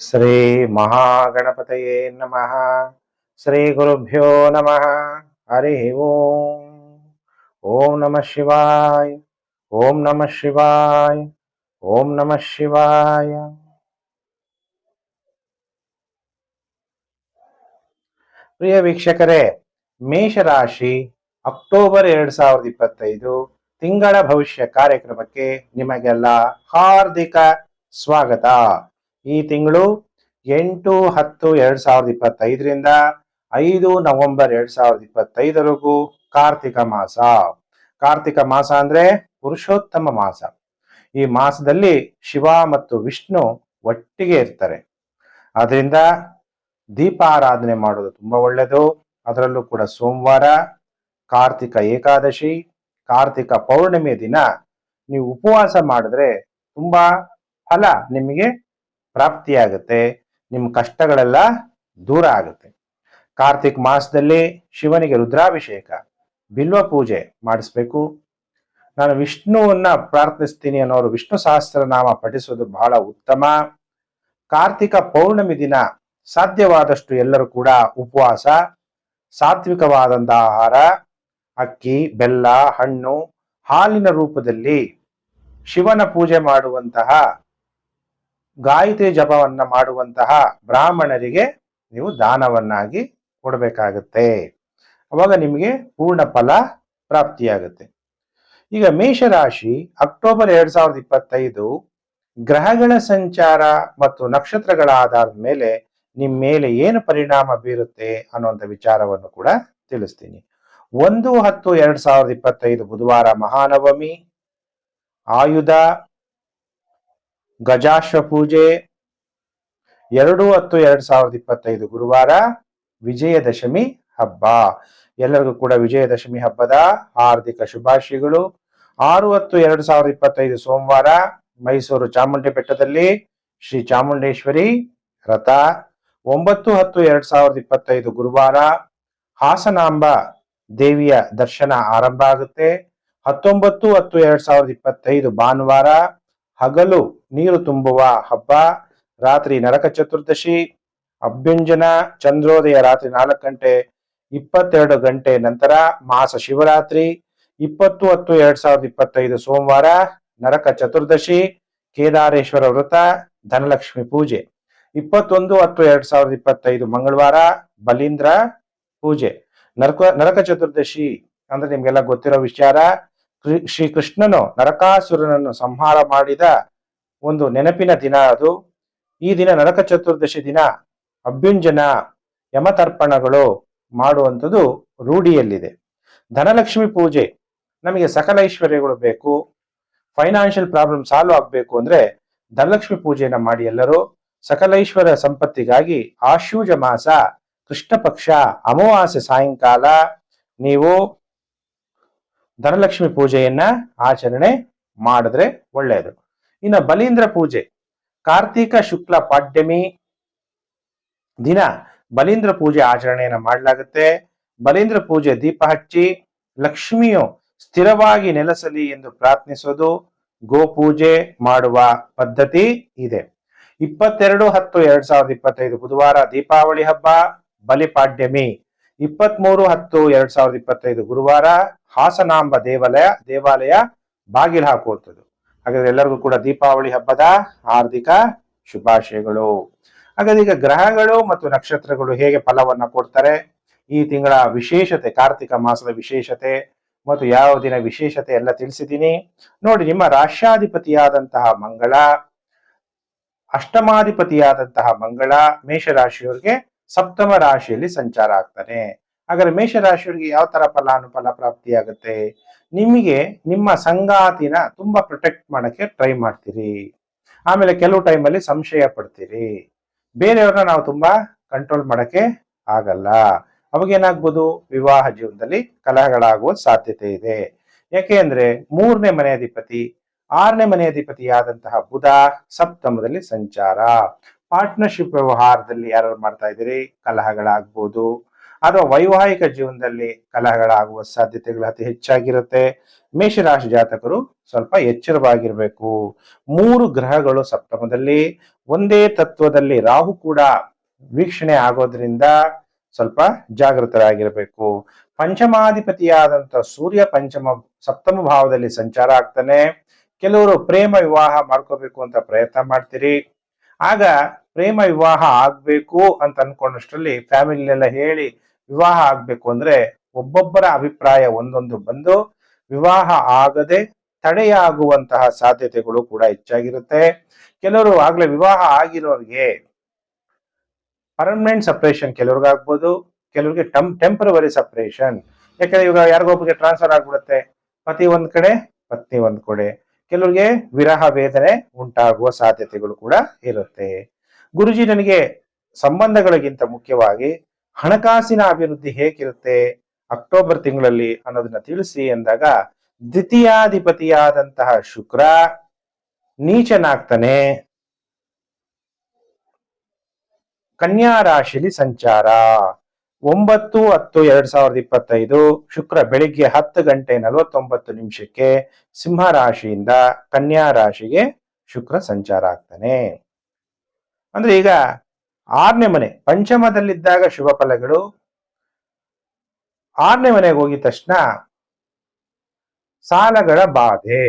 ಶ್ರೀ ಮಹಾಗಣಪತಯೇ ನಮಃ ಶ್ರೀ ಗುರುಭ್ಯೋ ನಮಃ ಹರಿ ಓಂ ಓಂ ನಮಃ ಶಿವಾಯ ಓಂ ನಮಃ ಶಿವಾಯ ಓಂ ನಮಃ ಶಿವಾಯ ಪ್ರಿಯ ವೀಕ್ಷಕರೇ, ಮೇಷರಾಶಿ ಅಕ್ಟೋಬರ್ ಎರಡ್ ಸಾವಿರದ ಇಪ್ಪತ್ತೈದು ತಿಂಗಳ ಭವಿಷ್ಯ ಕಾರ್ಯಕ್ರಮಕ್ಕೆ ನಿಮಗೆಲ್ಲ ಹಾರ್ದಿಕ ಸ್ವಾಗತ. ಈ ತಿಂಗಳು ಎಂಟು, ಹತ್ತು, ಎರಡ್ ಸಾವಿರದ ಇಪ್ಪತ್ತೈದರಿಂದ ಐದು ನವೆಂಬರ್ ಎರಡ್ ಸಾವಿರದ ಇಪ್ಪತ್ತೈದರವರೆಗೂ ಕಾರ್ತಿಕ ಮಾಸ. ಕಾರ್ತಿಕ ಮಾಸ ಅಂದ್ರೆ ಪುರುಷೋತ್ತಮ ಮಾಸ. ಈ ಮಾಸದಲ್ಲಿ ಶಿವ ಮತ್ತು ವಿಷ್ಣು ಒಟ್ಟಿಗೆ ಇರ್ತಾರೆ. ಅದರಿಂದ ದೀಪಾರಾಧನೆ ಮಾಡೋದು ತುಂಬಾ ಒಳ್ಳೆಯದು. ಅದರಲ್ಲೂ ಕೂಡ ಸೋಮವಾರ, ಕಾರ್ತಿಕ ಏಕಾದಶಿ, ಕಾರ್ತಿಕ ಪೌರ್ಣಿಮೆ ದಿನ ನೀವು ಉಪವಾಸ ಮಾಡಿದ್ರೆ ತುಂಬಾ ಫಲ ನಿಮಗೆ ಪ್ರಾಪ್ತಿಯಾಗುತ್ತೆ ನಿಮ್ಮ ಕಷ್ಟಗಳೆಲ್ಲ ದೂರ ಆಗುತ್ತೆ. ಕಾರ್ತಿಕ್ ಮಾಸದಲ್ಲಿ ಶಿವನಿಗೆ ರುದ್ರಾಭಿಷೇಕ, ಬಿಲ್ವ ಪೂಜೆ ಮಾಡಿಸ್ಬೇಕು. ನಾನು ವಿಷ್ಣುವನ್ನ ಪ್ರಾರ್ಥಿಸ್ತೀನಿ ಅನ್ನೋರು ವಿಷ್ಣು ಸಹಸ್ರನಾಮ ಪಠಿಸೋದು ಬಹಳ ಉತ್ತಮ. ಕಾರ್ತಿಕ ಪೌರ್ಣಮಿ ದಿನ ಸಾಧ್ಯವಾದಷ್ಟು ಎಲ್ಲರೂ ಕೂಡ ಉಪವಾಸ ಸಾತ್ವಿಕವಾದಂಥ ಆಹಾರ, ಅಕ್ಕಿ, ಬೆಲ್ಲ, ಹಣ್ಣು ಹಾಲಿನ ರೂಪದಲ್ಲಿ ಶಿವನ ಪೂಜೆ ಮಾಡುವಂತಹ ಗಾಯತ್ರಿ ಜಪವನ್ನ ಮಾಡುವಂತಹ ಬ್ರಾಹ್ಮಣರಿಗೆ ನೀವು ದಾನವನ್ನಾಗಿ ಕೊಡಬೇಕಾಗತ್ತೆ. ಅವಾಗ ನಿಮಗೆ ಪೂರ್ಣ ಫಲ ಪ್ರಾಪ್ತಿಯಾಗುತ್ತೆ. ಈಗ ಮೇಷರಾಶಿ ಅಕ್ಟೋಬರ್ ಎರಡ್ ಸಾವಿರದ ಇಪ್ಪತ್ತೈದು ಗ್ರಹಗಳ ಸಂಚಾರ ಮತ್ತು ನಕ್ಷತ್ರಗಳ ಆಧಾರದ ಮೇಲೆ ನಿಮ್ಮ ಮೇಲೆ ಏನು ಪರಿಣಾಮ ಬೀರುತ್ತೆ ಅನ್ನುವಂಥ ವಿಚಾರವನ್ನು ಕೂಡ ತಿಳಿಸ್ತೀನಿ. ಒಂದು ಹತ್ತು ಎರಡ್ ಸಾವಿರದ ಇಪ್ಪತ್ತೈದು ಬುಧವಾರ ಮಹಾನವಮಿ. ಆಯುಧ ಗಜಾಶ್ವ ಪೂಜೆ ಎರಡು ಹತ್ತು ಎರಡ್ ಸಾವಿರದ ಇಪ್ಪತ್ತೈದು ಗುರುವಾರ ವಿಜಯದಶಮಿ ಹಬ್ಬ. ಎಲ್ಲರಿಗೂ ಕೂಡ ವಿಜಯದಶಮಿ ಹಬ್ಬದ ಹಾರ್ದಿಕ ಶುಭಾಶಯಗಳು. ಆರು ಹತ್ತು ಎರಡು ಸಾವಿರದ ಇಪ್ಪತ್ತೈದು ಸೋಮವಾರ ಮೈಸೂರು ಚಾಮುಂಡಿ ಬೆಟ್ಟದಲ್ಲಿ ಶ್ರೀ ಚಾಮುಂಡೇಶ್ವರಿ ರಥ. ಒಂಬತ್ತು ಹತ್ತು ಎರಡ್ ಸಾವಿರದ ಇಪ್ಪತ್ತೈದು ಗುರುವಾರ ಹಾಸನಾಂಬ ದೇವಿಯ ದರ್ಶನ ಆರಂಭ ಆಗುತ್ತೆ. ಹತ್ತೊಂಬತ್ತು ಹತ್ತು ಎರಡ್ ಸಾವಿರದ ಇಪ್ಪತ್ತೈದು ಭಾನುವಾರ ಹಗಲು ನೀರು ತುಂಬುವ ಹಬ್ಬ. ರಾತ್ರಿ ನರಕ ಚತುರ್ದಶಿ, ಅಭ್ಯುಂಜನ ಚಂದ್ರೋದಯ ರಾತ್ರಿ ನಾಲ್ಕು ಗಂಟೆ, ಇಪ್ಪತ್ತೆರಡು ಗಂಟೆ ನಂತರ ಮಾಸ ಶಿವರಾತ್ರಿ, ಇಪ್ಪತ್ತು ಹತ್ತು ಎರಡ್ ಸಾವಿರದ ಇಪ್ಪತ್ತೈದು ಸೋಮವಾರ ನರಕ ಚತುರ್ದಶಿ, ಕೇದಾರೇಶ್ವರ ವ್ರತ, ಧನಲಕ್ಷ್ಮಿ ಪೂಜೆ. ಇಪ್ಪತ್ತೊಂದು ಹತ್ತು ಎರಡ್ ಸಾವಿರದ ಇಪ್ಪತ್ತೈದು ಮಂಗಳವಾರ ಬಲೀಂದ್ರ ಪೂಜೆ. ನರಕ ನರಕ ಚತುರ್ದಶಿ ಅಂದ್ರೆ ನಿಮ್ಗೆಲ್ಲ ಗೊತ್ತಿರೋ ವಿಚಾರ. ಕೃ- ಶ್ರೀ ಕೃಷ್ಣನು ನರಕಾಸುರನನ್ನು ಸಂಹಾರ ಮಾಡಿದ ಒಂದು ನೆನಪಿನ ದಿನ ಅದು. ಈ ದಿನ ನರಕ ಚತುರ್ದಶಿ ದಿನ ಅಭ್ಯುಂಜನ ಯಮತರ್ಪಣಗಳು ಮಾಡುವಂಥದ್ದು ರೂಢಿಯಲ್ಲಿದೆ. ಧನಲಕ್ಷ್ಮಿ ಪೂಜೆ, ನಮಗೆ ಸಕಲ ಐಶ್ವರ್ಯಗಳು ಬೇಕು. ಫೈನಾನ್ಷಿಯಲ್ ಪ್ರಾಬ್ಲಮ್ ಸಾಲ್ವ್ ಆಗಬೇಕು ಅಂದ್ರೆ ಧನಲಕ್ಷ್ಮಿ ಪೂಜೆಯನ್ನು ಮಾಡಿ ಎಲ್ಲರೂ. ಸಕಲೈಶ್ವರ ಸಂಪತ್ತಿಗಾಗಿ ಆಶೂಜ ಮಾಸ ಕೃಷ್ಣ ಪಕ್ಷ ಅಮಾವಾಸ್ಯೆ ಸಾಯಂಕಾಲ, ನೀವು ಧನಲಕ್ಷ್ಮಿ ಪೂಜೆಯನ್ನ ಆಚರಣೆ ಮಾಡಿದ್ರೆ ಒಳ್ಳೆಯದು ಇನ್ನು ಬಲೀಂದ್ರ ಪೂಜೆ, ಕಾರ್ತೀಕ ಶುಕ್ಲ ಪಾಡ್ಯಮಿ ದಿನ ಬಲೀಂದ್ರ ಪೂಜೆ ಆಚರಣೆಯನ್ನು ಮಾಡಲಾಗುತ್ತೆ. ಬಲೀಂದ್ರ ಪೂಜೆ ದೀಪ ಹಚ್ಚಿ ಲಕ್ಷ್ಮಿಯು ಸ್ಥಿರವಾಗಿ ನೆಲೆಸಲಿ ಎಂದು ಪ್ರಾರ್ಥಿಸೋದು ಗೋಪೂಜೆ ಮಾಡುವ ಪದ್ಧತಿ ಇದೆ. ಇಪ್ಪತ್ತೆರಡು ಹತ್ತು ಎರಡ್ ಸಾವಿರದ ಇಪ್ಪತ್ತೈದು ಬುಧವಾರ ದೀಪಾವಳಿ ಹಬ್ಬ ಬಲಿಪಾಡ್ಯಮಿ ಇಪ್ಪತ್ಮೂರು ಹತ್ತು ಎರಡ್ ಸಾವಿರದ ಇಪ್ಪತ್ತೈದು ಗುರುವಾರ ಹಾಸನಾಂಬ ದೇವಾಲಯ ದೇವಾಲಯ ಬಾಗಿಲು ಹಾಕುವಂಥದ್ದು. ಹಾಗಾದ್ರೆ ಎಲ್ಲರಿಗೂ ಕೂಡ ದೀಪಾವಳಿ ಹಬ್ಬದ ಹಾರ್ದಿಕ ಶುಭಾಶಯಗಳು. ಹಾಗಾದ್ರೆ ಈಗ ಗ್ರಹಗಳು ಮತ್ತು ನಕ್ಷತ್ರಗಳು ಹೇಗೆ ಫಲವನ್ನ ಕೊಡ್ತಾರೆ? ಈ ತಿಂಗಳ ವಿಶೇಷತೆ, ಕಾರ್ತಿಕ ಮಾಸದ ವಿಶೇಷತೆ ಮತ್ತು ಯಾವ ದಿನ ವಿಶೇಷತೆ ಎಲ್ಲ ತಿಳಿಸಿದ್ದೀನಿ. ನೋಡಿ, ನಿಮ್ಮ ರಾಷ್ಟ್ರಾಧಿಪತಿಯಾದಂತಹ ಮಂಗಳ, ಅಷ್ಟಮಾಧಿಪತಿಯಾದಂತಹ ಮಂಗಳ ಮೇಷರಾಶಿಯವರಿಗೆ ಸಪ್ತಮ ರಾಶಿಯಲ್ಲಿ ಸಂಚಾರ ಆಗ್ತಾನೆ. ಹಾಗಾದ್ರೆ ಮೇಷರಾಶಿಯವರಿಗೆ ಯಾವ ತರ ಫಲಾನುಫಲ ಪ್ರಾಪ್ತಿಯಾಗುತ್ತೆ? ನಿಮಗೆ ನಿಮ್ಮ ಸಂಗಾತಿನ ತುಂಬಾ ಪ್ರೊಟೆಕ್ಟ್ ಮಾಡಕ್ಕೆ ಟ್ರೈ ಮಾಡ್ತೀರಿ. ಆಮೇಲೆ ಕೆಲವು ಟೈಮಲ್ಲಿ ಸಂಶಯ ಪಡ್ತೀರಿ. ಬೇರೆಯವ್ರನ್ನ ನಾವು ತುಂಬಾ ಕಂಟ್ರೋಲ್ ಮಾಡಕ್ಕೆ ಆಗಲ್ಲ. ಅವಾಗ ಏನಾಗ್ಬೋದು? ವಿವಾಹ ಜೀವನದಲ್ಲಿ ಕಲಹಗಳಾಗುವ ಸಾಧ್ಯತೆ ಇದೆ. ಯಾಕೆ ಅಂದ್ರೆ ಮೂರನೇ ಮನೆ ಅಧಿಪತಿ, ಆರನೇ ಮನೆ ಅಧಿಪತಿಯಾದಂತಹ ಬುಧ ಸಪ್ತಮದಲ್ಲಿ ಸಂಚಾರ. ಪಾರ್ಟ್ನರ್ಶಿಪ್ ವ್ಯವಹಾರದಲ್ಲಿ ಯಾರು ಮಾಡ್ತಾ ಇದ್ದೀರಿ? ಕಲಹಗಳಾಗ್ಬೋದು. ಅಥವಾ ವೈವಾಹಿಕ ಜೀವನದಲ್ಲಿ ಕಲಹಗಳಾಗುವ ಸಾಧ್ಯತೆಗಳು ಅತಿ ಹೆಚ್ಚಾಗಿರುತ್ತೆ. ಮೇಷರಾಶಿ ಜಾತಕರು ಸ್ವಲ್ಪ ಎಚ್ಚರವಾಗಿರಬೇಕು. ಮೂರು ಗ್ರಹಗಳು ಸಪ್ತಮದಲ್ಲಿ. ಒಂದೇ ತತ್ವದಲ್ಲಿ ರಾಹು ಕೂಡ ವೀಕ್ಷಣೆ ಆಗೋದ್ರಿಂದ ಸ್ವಲ್ಪ ಜಾಗೃತರಾಗಿರಬೇಕು. ಪಂಚಮಾಧಿಪತಿಯಾದಂತ ಸೂರ್ಯ ಪಂಚಮ, ಸಪ್ತಮ ಭಾವದಲ್ಲಿ ಸಂಚಾರ ಆಗ್ತಾನೆ. ಕೆಲವರು ಪ್ರೇಮ ವಿವಾಹ ಮಾಡ್ಕೋಬೇಕು ಅಂತ ಪ್ರಯತ್ನ ಮಾಡ್ತೀರಿ. ಆಗ ಪ್ರೇಮ ವಿವಾಹ ಆಗ್ಬೇಕು ಅಂತ ಅನ್ಕೊಂಡಷ್ಟರಲ್ಲಿ ಫ್ಯಾಮಿಲಿನೆಲ್ಲ ಹೇಳಿ ವಿವಾಹ ಆಗ್ಬೇಕು ಅಂದ್ರೆ ಒಬ್ಬೊಬ್ಬರ ಅಭಿಪ್ರಾಯ ಒಂದೊಂದು ಬಂದು ವಿವಾಹ ಆಗದೆ ತಡೆಯಾಗುವಂತಹ ಸಾಧ್ಯತೆಗಳು ಕೂಡ ಹೆಚ್ಚಾಗಿರುತ್ತೆ. ಕೆಲವರು ಆಗ್ಲೇ ವಿವಾಹ ಆಗಿರೋರಿಗೆ ಪರ್ಮನೆಂಟ್ ಸಪ್ರೇಷನ್ ಕೆಲವ್ರಿಗಾಗ್ಬೋದು, ಕೆಲವ್ರಿಗೆ ಟಂ ಟೆಂಪ್ರವರಿ ಸಪ್ರೇಷನ್ ಯಾಕಂದ್ರೆ ಇವಾಗ ಯಾರಿಗೊಬ್ಬರಿಗೆ ಟ್ರಾನ್ಸ್ಫರ್ ಆಗ್ಬಿಡುತ್ತೆ? ಪತಿ ಒಂದ್ ಕಡೆ, ಪತ್ನಿ ಒಂದ್ ಕಡೆ. ಕೆಲವ್ರಿಗೆ ವಿರಹ ವೇದನೆ ಉಂಟಾಗುವ ಸಾಧ್ಯತೆಗಳು ಕೂಡ ಇರುತ್ತೆ. ಗುರುಜಿ ನನಗೆ ಸಂಬಂಧಗಳಿಗಿಂತ ಮುಖ್ಯವಾಗಿ ಹಣಕಾಸಿನ ಅಭಿವೃದ್ಧಿ ಹೇಗಿರುತ್ತೆ ಅಕ್ಟೋಬರ್ ತಿಂಗಳಲ್ಲಿ ಅನ್ನೋದನ್ನ ತಿಳಿಸಿ ಎಂದಾಗ, ದ್ವಿತೀಯಾಧಿಪತಿಯಾದಂತಹ ಶುಕ್ರ ನೀಚನಾಗ್ತಾನೆ. ಕನ್ಯಾ ರಾಶಿಲಿ ಸಂಚಾರ. ಒಂಬತ್ತು ಹತ್ತು ಎರಡ್ ಸಾವಿರದ ಇಪ್ಪತ್ತೈದು ಶುಕ್ರ ಬೆಳಿಗ್ಗೆ ಹತ್ತು ಗಂಟೆ ನಲವತ್ತೊಂಬತ್ತು ನಿಮಿಷಕ್ಕೆ ಸಿಂಹ ರಾಶಿಯಿಂದ ಕನ್ಯಾ ರಾಶಿಗೆ ಶುಕ್ರ ಸಂಚಾರ ಆಗ್ತಾನೆ. ಅಂದ್ರೆ ಈಗ ಆರನೇ ಮನೆ, ಪಂಚಮದಲ್ಲಿದ್ದಾಗ ಶುಭ ಫಲಗಳು. ಆರನೇ ಮನೆಗೆ ಹೋಗಿದ ತಕ್ಷಣ ಸಾಲಗಳ ಬಾಧೆ.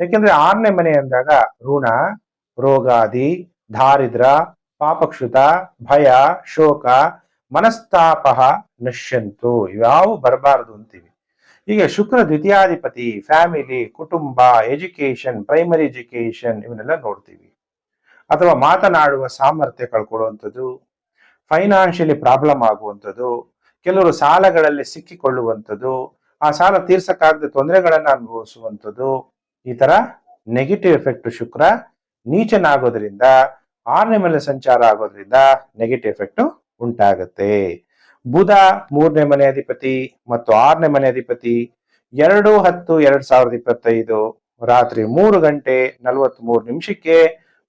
ಯಾಕೆಂದ್ರೆ ಆರನೇ ಮನೆ ಅಂದಾಗ ಋಣ, ರೋಗಾದಿ, ದಾರಿದ್ರ, ಪಾಪಕ್ಷುತ, ಭಯ, ಶೋಕ ಮನಸ್ತಾಪ ನಶ್ಯಂತು, ಇವ್ಯಾವು ಬರಬಾರದು ಅಂತೀವಿ. ಹೀಗೆ ಶುಕ್ರ ದ್ವಿತೀಯಾಧಿಪತಿ ಫ್ಯಾಮಿಲಿ ಕುಟುಂಬ ಎಜುಕೇಶನ್ ಪ್ರೈಮರಿ ಎಜುಕೇಶನ್ ಇವನ್ನೆಲ್ಲ ನೋಡ್ತೀವಿ. ಅಥವಾ ಮಾತನಾಡುವ ಸಾಮರ್ಥ್ಯ ಕಳ್ಕೊಳ್ಳುವಂಥದ್ದು ಫೈನಾನ್ಷಿಯಲಿ ಪ್ರಾಬ್ಲಮ್ ಆಗುವಂಥದ್ದು, ಕೆಲವರು ಸಾಲಗಳಲ್ಲಿ ಸಿಕ್ಕಿಕೊಳ್ಳುವಂಥದ್ದು, ಆ ಸಾಲ ತೀರ್ಸಕ್ಕಾಗದೆ ತೊಂದರೆಗಳನ್ನು ಅನುಭವಿಸುವಂಥದ್ದು, ಈ ತರ ನೆಗೆಟಿವ್ ಎಫೆಕ್ಟ್ ಶುಕ್ರ ನೀಚನಾಗೋದ್ರಿಂದ ಆರನೇ ಮೇಲೆ ಸಂಚಾರ ಆಗೋದ್ರಿಂದ ನೆಗೆಟಿವ್ ಎಫೆಕ್ಟ್ ಉಂಟಾಗುತ್ತೆ. ಬುಧ ಮೂರನೇ ಮನೆ ಅಧಿಪತಿ ಮತ್ತು ಆರನೇ ಮನೆ ಅಧಿಪತಿ ಎರಡು ಹತ್ತು ಎರಡ್ ಸಾವಿರದ ಇಪ್ಪತ್ತೈದು ರಾತ್ರಿ ಮೂರು ಗಂಟೆ ನಲವತ್ತ್ ಮೂರು ನಿಮಿಷಕ್ಕೆ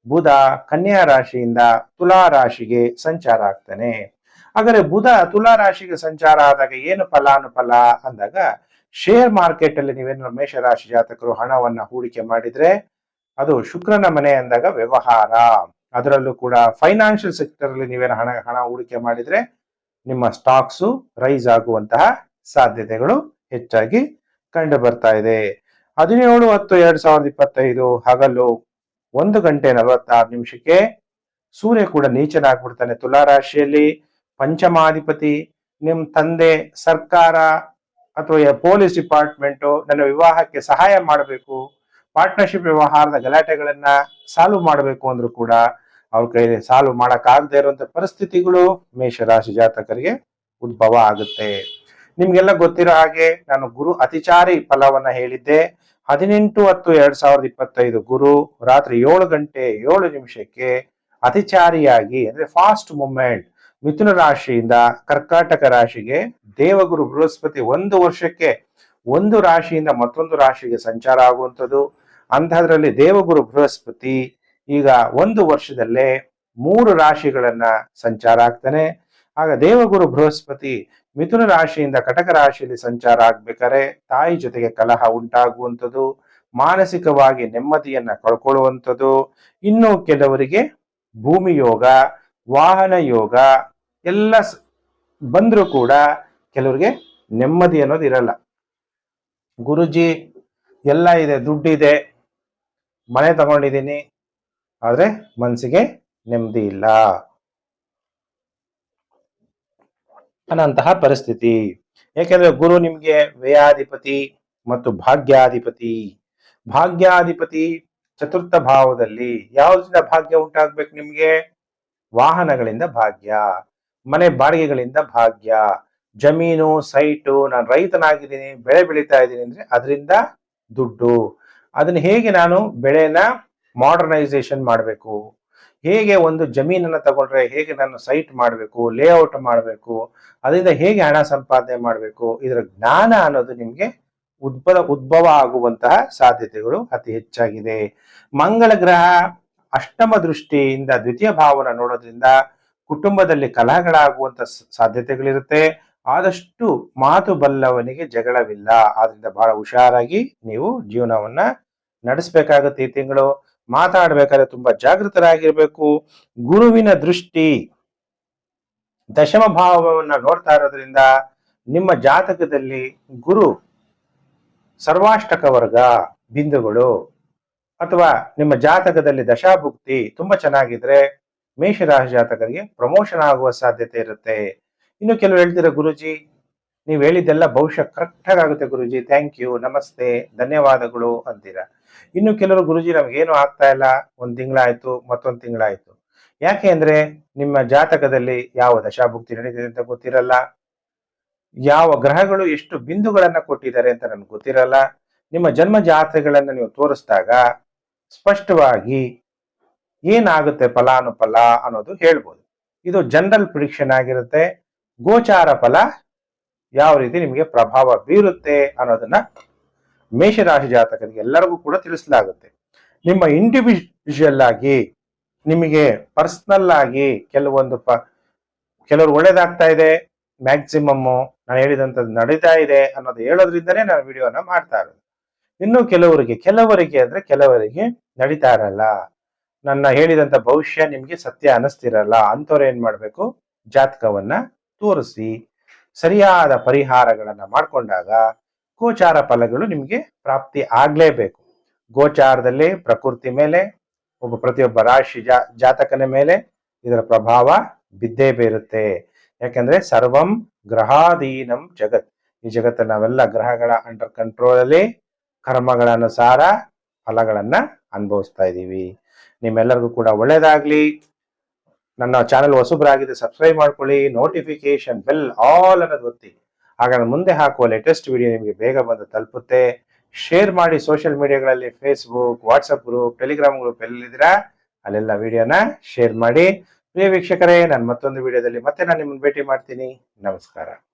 ಬುಧ ಕನ್ಯಾ ರಾಶಿಯಿಂದ ತುಲಾ ರಾಶಿಗೆ ಸಂಚಾರ ಆಗ್ತಾನೆ. ಆದರೆ ಬುಧ ತುಲಾ ರಾಶಿಗೆ ಸಂಚಾರ ಆದಾಗ ಏನು ಫಲಾನುಫಲ ಅಂದಾಗ ಶೇರ್ ಮಾರ್ಕೆಟ್ ಅಲ್ಲಿ ನೀವೇನು ಮೇಷರಾಶಿ ಜಾತಕರು ಹಣವನ್ನ ಹೂಡಿಕೆ ಮಾಡಿದ್ರೆ ಅದು ಶುಕ್ರನ ಮನೆ ಅಂದಾಗ ವ್ಯವಹಾರ. ಅದರಲ್ಲೂ ಕೂಡ ಫೈನಾನ್ಷಿಯಲ್ ಸೆಕ್ಟರ್ ಅಲ್ಲಿ ನೀವೇನು ಹಣ ಹಣ ಹೂಡಿಕೆ ಮಾಡಿದ್ರೆ ನಿಮ್ಮ ಸ್ಟಾಕ್ಸ್ ರೈಸ್ ಆಗುವಂತಹ ಸಾಧ್ಯತೆಗಳು ಹೆಚ್ಚಾಗಿ ಕಂಡು ಬರ್ತಾ ಇದೆ. ಹದಿನೇಳು ಹತ್ತು ಎರಡು ಸಾವಿರದ ಇಪ್ಪತ್ತೈದು ಹಗಲು ಒಂದು ಗಂಟೆ ನಲವತ್ತಾರು ನಿಮಿಷಕ್ಕೆ ಸೂರ್ಯ ಕೂಡ ನೀಚನಾಗ್ಬಿಡ್ತಾನೆ. ತುಲಾ ರಾಶಿಯಲ್ಲಿ ಪಂಚಮಾಧಿಪತಿ, ನಿಮ್ ತಂದೆ, ಸರ್ಕಾರ ಅಥವಾ ಪೊಲೀಸ್ ಡಿಪಾರ್ಟ್ಮೆಂಟ್ ನನ್ನ ವಿವಾಹಕ್ಕೆ ಸಹಾಯ ಮಾಡಬೇಕು. ಪಾರ್ಟ್ನರ್ಶಿಪ್ ವ್ಯವಹಾರದ ಗಲಾಟೆಗಳನ್ನ ಸಾಲ್ವ್ ಮಾಡಬೇಕು ಅಂದ್ರೂ ಕೂಡ ಅವ್ರ ಕೈಲಿ ಸಾಲ್ವ್ ಮಾಡಕ್ ಆಗದೆ ಇರುವಂತ ಪರಿಸ್ಥಿತಿಗಳು ಮೇಷರಾಶಿ ಜಾತಕರಿಗೆ ಉದ್ಭವ ಆಗುತ್ತೆ. ನಿಮ್ಗೆಲ್ಲ ಗೊತ್ತಿರೋ ಹಾಗೆ ನಾನು ಗುರು ಅತಿಚಾರಿ ಫಲವನ್ನ ಹೇಳಿದ್ದೆ. ಹದಿನೆಂಟು ಹತ್ತು ಎರಡ್ ಸಾವಿರದ ಇಪ್ಪತ್ತೈದು ಗುರು ರಾತ್ರಿ ಏಳು ಗಂಟೆ ಏಳು ನಿಮಿಷಕ್ಕೆ ಅತಿಚಾರಿಯಾಗಿ ಅಂದ್ರೆ ಫಾಸ್ಟ್ ಮೂಮೆಂಟ್ ಮಿಥುನ ರಾಶಿಯಿಂದ ಕರ್ಕಾಟಕ ರಾಶಿಗೆ ದೇವಗುರು ಬೃಹಸ್ಪತಿ ಒಂದು ವರ್ಷಕ್ಕೆ ಒಂದು ರಾಶಿಯಿಂದ ಮತ್ತೊಂದು ರಾಶಿಗೆ ಸಂಚಾರ ಆಗುವಂಥದ್ದು. ಅಂಥದ್ರಲ್ಲಿ ದೇವಗುರು ಬೃಹಸ್ಪತಿ ಈಗ ಒಂದು ವರ್ಷದಲ್ಲೇ ಮೂರು ರಾಶಿಗಳನ್ನ ಸಂಚಾರ ಆಗ್ತಾನೆ. ಆಗ ದೇವಗುರು ಬೃಹಸ್ಪತಿ ಮಿಥುನ ರಾಶಿಯಿಂದ ಕಟಕ ರಾಶಿಯಲ್ಲಿ ಸಂಚಾರ ಆಗ್ಬೇಕಾರೆ ತಾಯಿ ಜೊತೆಗೆ ಕಲಹ ಉಂಟಾಗುವಂಥದ್ದು, ಮಾನಸಿಕವಾಗಿ ನೆಮ್ಮದಿಯನ್ನ ಕಳ್ಕೊಳ್ಳುವಂಥದ್ದು, ಇನ್ನು ಕೆಲವರಿಗೆ ಭೂಮಿ ಯೋಗ, ವಾಹನ ಯೋಗ ಎಲ್ಲ ಬಂದರೂ ಕೂಡ ಕೆಲವರಿಗೆ ನೆಮ್ಮದಿ ಅನ್ನೋದು ಇರಲ್ಲ. ಗುರುಜಿ, ಎಲ್ಲ ಇದೆ, ದುಡ್ಡಿದೆ ಮನೆ ತಗೊಂಡಿದ್ದೀನಿ, ಆದ್ರೆ ಮನಸ್ಸಿಗೆ ನೆಮ್ಮದಿ ಇಲ್ಲ. ಅನ್ನಂತಹ ಪರಿಸ್ಥಿತಿ. ಯಾಕೆಂದ್ರೆ ಗುರು ನಿಮ್ಗೆ ವ್ಯಯಾಧಿಪತಿ ಮತ್ತು ಭಾಗ್ಯಾಧಿಪತಿ. ಭಾಗ್ಯಾಧಿಪತಿ ಚತುರ್ಥ ಭಾವದಲ್ಲಿ ಯಾವುದರಿಂದ ಭಾಗ್ಯ ಉಂಟಾಗ್ಬೇಕು ನಿಮ್ಗೆ? ವಾಹನಗಳಿಂದ ಭಾಗ್ಯ, ಮನೆ ಬಾಡಿಗೆಗಳಿಂದ ಭಾಗ್ಯ, ಜಮೀನು, ಸೈಟು, ನಾನು ರೈತನಾಗಿದ್ದೀನಿ, ಬೆಳೆ ಬೆಳೀತಾ ಇದ್ದೀನಿ ಅಂದ್ರೆ ಅದರಿಂದ ದುಡ್ಡು. ಅದನ್ನ ಹೇಗೆ ನಾನು ಬೆಳೆನ ಮಾಡರ್ನೈಸೇಷನ್ ಮಾಡಬೇಕು? ಹೇಗೆ ಒಂದು ಜಮೀನನ್ನ ತಗೊಂಡ್ರೆ ಹೇಗೆ ನಾನು ಸೈಟ್ ಮಾಡಬೇಕು ಲೇಔಟ್ ಮಾಡಬೇಕು, ಅದರಿಂದ ಹೇಗೆ ಹಣ ಸಂಪಾದನೆ ಮಾಡಬೇಕು, ಇದರ ಜ್ಞಾನ ಅನ್ನೋದು ನಿಮಗೆ ಉದ್ಭವ ಉದ್ಭವ ಆಗುವಂತಹ ಸಾಧ್ಯತೆಗಳು ಅತಿ ಹೆಚ್ಚಾಗಿದೆ. ಮಂಗಳ ಗ್ರಹ ಅಷ್ಟಮ ದೃಷ್ಟಿಯಿಂದ ದ್ವಿತೀಯ ಭಾವನ ನೋಡೋದ್ರಿಂದ ಕುಟುಂಬದಲ್ಲಿ ಕಲಹಗಳಾಗುವಂತ ಸಾಧ್ಯತೆಗಳಿರುತ್ತೆ. ಆದಷ್ಟು ಮಾತು ಬಲ್ಲವನಿಗೆ ಜಗಳವಿಲ್ಲ. ಆದ್ರಿಂದ ಬಹಳ ಹುಷಾರಾಗಿ ನೀವು ಜೀವನವನ್ನ ನಡೆಸಬೇಕಾಗುತ್ತೆ ಈ ತಿಂಗಳು. ಮಾತಾಡ್ಬೇಕಾದ್ರೆ ತುಂಬಾ ಜಾಗೃತರಾಗಿರ್ಬೇಕು. ಗುರುವಿನ ದೃಷ್ಟಿ. ದಶಮ ಭಾವವನ್ನ ನೋಡ್ತಾ ಇರೋದ್ರಿಂದ ನಿಮ್ಮ ಜಾತಕದಲ್ಲಿ ಗುರು ಸರ್ವಾಷ್ಟಕ ವರ್ಗ ಬಿಂದುಗಳು ಅಥವಾ ನಿಮ್ಮ ಜಾತಕದಲ್ಲಿ ದಶಾಭುಕ್ತಿ ತುಂಬಾ ಚೆನ್ನಾಗಿದ್ರೆ ಮೇಷರಾಶಿ ಜಾತಕರಿಗೆ ಪ್ರಮೋಷನ್ ಆಗುವ ಸಾಧ್ಯತೆ ಇರುತ್ತೆ. ಇನ್ನು ಕೆಲವು ಹೇಳ್ತೀರಾ ಗುರುಜಿ, ನೀವು ಹೇಳಿದ್ದೆಲ್ಲ ಬಹುಶಃ ಕರೆಕ್ಟ್ ಆಗುತ್ತೆ ಗುರುಜಿ. ಥ್ಯಾಂಕ್ ಯು ನಮಸ್ತೆ. ಧನ್ಯವಾದಗಳು ಅಂತೀರಾ. ಇನ್ನು ಕೆಲವರು ಗುರುಜಿ ನಮಗೇನು ಆಗ್ತಾ ಇಲ್ಲ? ಒಂದ್ ತಿಂಗಳಾಯ್ತು, ಮತ್ತೊಂದು ತಿಂಗಳಾಯ್ತು. ಯಾಕೆ ಅಂದ್ರೆ ನಿಮ್ಮ ಜಾತಕದಲ್ಲಿ ಯಾವ ದಶಾಭುಕ್ತಿ ನಡೀತಿದೆ ಅಂತ ಗೊತ್ತಿರಲ್ಲ. ಯಾವ ಗ್ರಹಗಳು ಎಷ್ಟು ಬಿಂದುಗಳನ್ನ ಕೊಟ್ಟಿದ್ದಾರೆ ಅಂತ ನನ್ಗೆ ಗೊತ್ತಿರಲ್ಲ. ನಿಮ್ಮ ಜನ್ಮ ಜಾತಕಗಳನ್ನ ನೀವು ತೋರಿಸಿದಾಗ ಸ್ಪಷ್ಟವಾಗಿ ಏನಾಗುತ್ತೆ ಫಲಾನುಫಲ ಅನ್ನೋದು ಹೇಳ್ಬೋದು. ಇದು ಜನರಲ್ ಪ್ರಿಡಿಕ್ಷನ್ ಆಗಿರುತ್ತೆ. ಗೋಚಾರ ಫಲ ಯಾವ ರೀತಿ ನಿಮಗೆ ಪ್ರಭಾವ ಬೀರುತ್ತೆ ಅನ್ನೋದನ್ನ ಮೇಷರಾಶಿ ಜಾತಕರಿಗೆ ಎಲ್ಲರಿಗೂ ಕೂಡ ತಿಳಿಸಲಾಗುತ್ತೆ. ನಿಮ್ಮ ಇಂಡಿವಿಜುವಲ್ ಆಗಿ, ನಿಮಗೆ ಪರ್ಸನಲ್ ಆಗಿ ಕೆಲವೊಂದು ಪ, ಕೆಲವರು ಒಳ್ಳೇದಾಗ್ತಾ ಇದೆ ಮ್ಯಾಕ್ಸಿಮಮ್ ನಾನು ಹೇಳಿದಂಥದ್ದು ನಡೀತಾ ಇದೆ ಅನ್ನೋದು ಹೇಳೋದ್ರಿಂದನೇ ನಾನು ವಿಡಿಯೋನ ಮಾಡ್ತಾ ಇರೋದು. ಇನ್ನು ಕೆಲವರಿಗೆ ಕೆಲವರಿಗೆ ಅಂದ್ರೆ ಕೆಲವರಿಗೆ ನಡೀತಾ ಇರಲ್ಲ. ನನ್ನ ಹೇಳಿದಂತ ಭವಿಷ್ಯ ನಿಮ್ಗೆ ಸತ್ಯ ಅನಿಸ್ತಿರಲ್ಲ, ಅಂಥವ್ರು ಏನ್ ಮಾಡ್ಬೇಕು? ಜಾತಕವನ್ನ ತೋರಿಸಿ, ಸರಿಯಾದ ಪರಿಹಾರಗಳನ್ನ ಮಾಡ್ಕೊಂಡಾಗ ಗೋಚಾರ ಫಲಗಳು ನಿಮಗೆ ಪ್ರಾಪ್ತಿ ಆಗಲೇಬೇಕು. ಗೋಚಾರದಲ್ಲಿ ಪ್ರಕೃತಿ ಮೇಲೆ, ಒಬ್ಬ ಪ್ರತಿಯೊಬ್ಬ ರಾಶಿ ಜಾ, ಜಾತಕನ ಮೇಲೆ ಇದರ ಪ್ರಭಾವ ಬಿದ್ದೇ ಬೀರುತ್ತೆ. ಯಾಕಂದ್ರೆ ಸರ್ವಂ ಗ್ರಹಾಧೀನಂ ಜಗತ್. ಈ ಜಗತ್ತ ನಾವೆಲ್ಲ ಗ್ರಹಗಳ ಅಂಡರ್ ಕಂಟ್ರೋಲ್ ಅಲ್ಲಿ ಕರ್ಮಗಳ ಅನುಸಾರ ಫಲಗಳನ್ನ ಅನುಭವಿಸ್ತಾ ಇದ್ದೀವಿ ನಿಮ್ಮೆಲ್ಲರಿಗೂ ಕೂಡ ಒಳ್ಳೇದಾಗ್ಲಿ. ನನ್ನ ಚಾನೆಲ್ ಹೊಸಬ್ರಾಗಿದೆ ಸಬ್ಸ್ಕ್ರೈಬ್ ಮಾಡ್ಕೊಳ್ಳಿ ನೋಟಿಫಿಕೇಶನ್ ಬೆಲ್ ಆಲ್ ಅನ್ನೋದು ಒತ್ತಿ. ನಾನು ಮುಂದೆ ಹಾಕುವ ಲೇಟೆಸ್ಟ್ ವಿಡಿಯೋ ನಿಮಗೆ ಬೇಗ ಬಂದು ತಲುಪುತ್ತೆ. ಶೇರ್ ಮಾಡಿ social ಮೀಡಿಯಾಗಳಲ್ಲಿ Facebook WhatsApp group Telegram group ಎಲ್ಲಿದ್ದೀರಾ? ಅಲ್ಲೆಲ್ಲ ವಿಡಿಯೋನ ಶೇರ್ ಮಾಡಿ. ಪ್ರಿಯ ವೀಕ್ಷಕರೇ, ನಾನು ಮತ್ತೊಂದು ವಿಡಿಯೋದಲ್ಲಿ ಮತ್ತೆ ನಾನು ನಿಮ್ಮನ್ನು ಭೇಟಿ ಮಾಡ್ತೀನಿ. ನಮಸ್ಕಾರ.